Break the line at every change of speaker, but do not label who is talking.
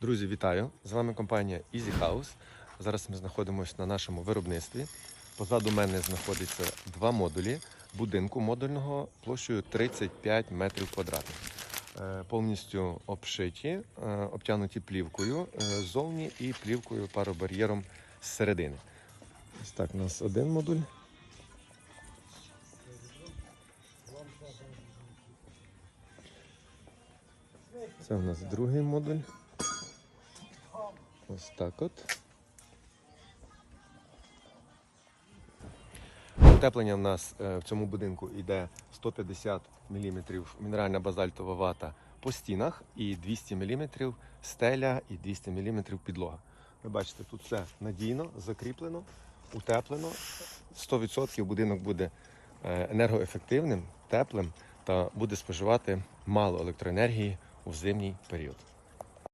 Друзі, вітаю! З вами компанія Easy House. Зараз ми знаходимося на нашому виробництві. Позаду мене знаходиться два модулі будинку модульного площею 35 метрів квадратних. Е, Повністю обшиті, е, обтянуті плівкою е, ззовні і плівкою паробар'єром зсередини. Ось так у нас один модуль. Це у нас другий модуль. Ось так от. Утеплення в нас е, в цьому будинку йде 150 мм мінеральна базальтова вата по стінах і 200 мм стеля і 200 мм підлога. Ви бачите, тут все надійно, закріплено, утеплено. 100% будинок буде е, енергоефективним, теплим та буде споживати мало електроенергії у зимній період.